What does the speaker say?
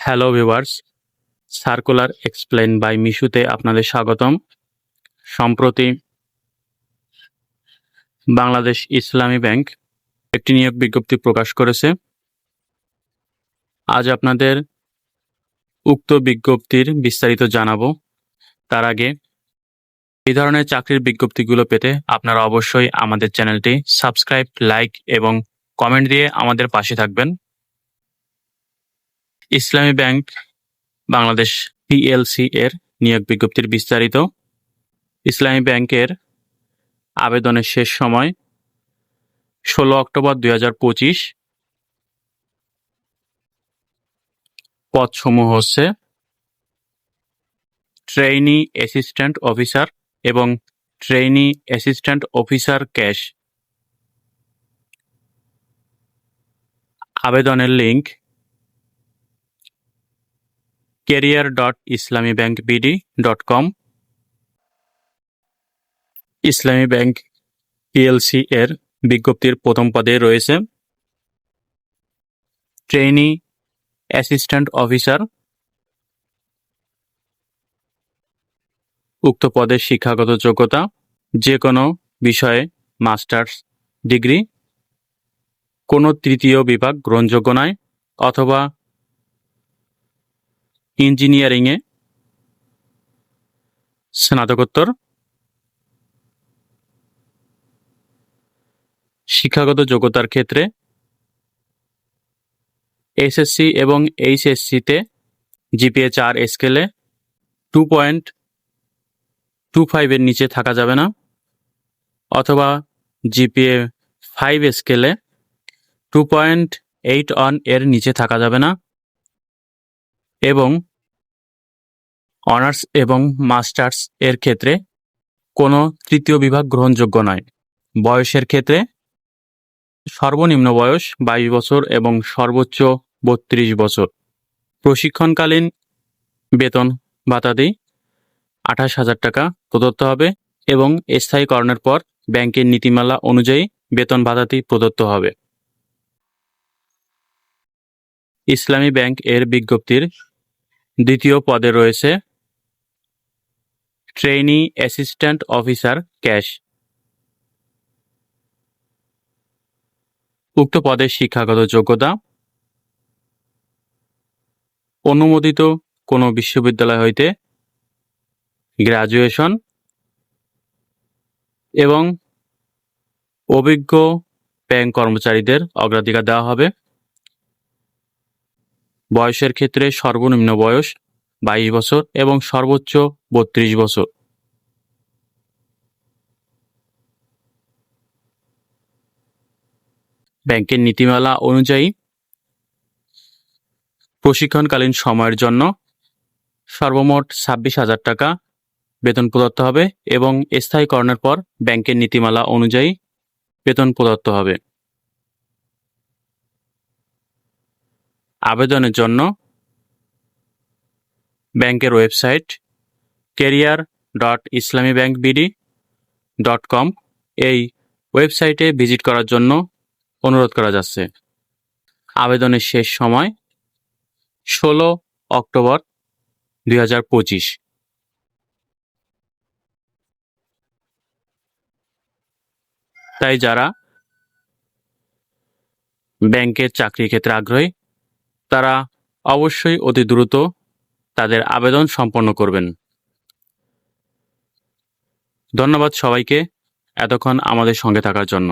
Hello viewers circular explain by মিশুতে আপনাদের স্বাগতম। সম্প্রতি বাংলাদেশ ইসলামী ব্যাংক একটি নিয়োগ বিজ্ঞপ্তি প্রকাশ করেছে। আজ আপনাদের উক্ত বিজ্ঞপ্তির বিস্তারিত জানাব। তার আগে এই ধরনের চাকরির বিজ্ঞপ্তিগুলো পেতে আপনারা অবশ্যই আমাদের চ্যানেলটি সাবস্ক্রাইব, লাইক এবং কমেন্ট দিয়ে আমাদের পাশে থাকবেন। ইসলামী ব্যাংক বাংলাদেশ পিএলসি এর নিয়োগ বিজ্ঞপ্তির বিস্তারিত। ইসলামী ব্যাংকের আবেদনের শেষ সময় ষোলো অক্টোবর দুই হাজার পঁচিশ পদসমূহ হচ্ছে ট্রেইনি অ্যাসিস্ট্যান্ট অফিসার এবং ট্রেইনি অ্যাসিস্ট্যান্ট অফিসার ক্যাশ। আবেদনের link career dot Islami bank BD dot com Islami bank PLC এর বিজ্ঞপ্তির প্রথম পদে রয়েছে ট্রেইনি অ্যাসিস্ট্যান্ট অফিসার উক্ত পদের শিক্ষাগত যোগ্যতা যে কোনো বিষয়ে মাস্টার্স ডিগ্রি, কোনো তৃতীয় বিভাগ গ্রহণযোগ্য নয় অথবা ইঞ্জিনিয়ারিংয়ে স্নাতকোত্তর। শিক্ষাগত যোগ্যতার ক্ষেত্রে এসএসসি এবং এইচএসসিতে জিপিএ চার স্কেলে টু পয়েন্ট টু ফাইভের নিচে থাকা যাবে না। অথবা জিপিএ ফাইভ স্কেলে টু পয়েন্ট এইট অন এর নিচে থাকা যাবে না। এবং অনার্স এবং মাস্টার্স এর ক্ষেত্রে কোনো তৃতীয় বিভাগ গ্রহণযোগ্য নয়। বয়সের ক্ষেত্রে সর্বনিম্ন বয়স বাইশ বছর এবং সর্বোচ্চ বত্রিশ বছর। প্রশিক্ষণকালীন বেতন ভাতাদি আঠাশ হাজার টাকা প্রদত্ত হবে এবং স্থায়ীকরণের পর ব্যাংকের নীতিমালা অনুযায়ী বেতন ভাতাটি প্রদত্ত হবে। ইসলামী ব্যাংক এর বিজ্ঞপ্তির দ্বিতীয় পদে রয়েছে ট্রেইনি অ্যাসিস্ট্যান্ট অফিসার ক্যাশ উক্ত পদের শিক্ষাগত যোগ্যতা। অনুমোদিত কোনো বিশ্ববিদ্যালয় হইতে গ্র্যাজুয়েশন এবং অভিজ্ঞ ব্যাংক কর্মচারীদের অগ্রাধিকার দেওয়া হবে। বয়সের ক্ষেত্রে সর্বনিম্ন বয়স বাইশ বছর এবং সর্বোচ্চ বত্রিশ বছর। ব্যাংকের নীতিমালা অনুযায়ী প্রশিক্ষণকালীন সময়ের জন্য সর্বমোট ছাব্বিশ হাজার টাকা বেতন প্রদত্ত হবে এবং স্থায়ীকরণের পর ব্যাংকের নীতিমালা অনুযায়ী বেতন প্রদত্ত হবে। আবেদনের জন্য ব্যাংকের website career dot Islami bank BD dot com এই ওয়েবসাইটে ভিজিট করার জন্য অনুরোধ করা যাচ্ছে। আবেদনের শেষ সময় ষোলো অক্টোবর দুই হাজার পঁচিশ। তাই যারা ব্যাংকের চাকরির ক্ষেত্রে আগ্রহী, তারা অবশ্যই অতি দ্রুত তাদের আবেদন সম্পন্ন করবেন। ধন্যবাদ সবাইকে এতক্ষণ আমাদের সঙ্গে থাকার জন্য।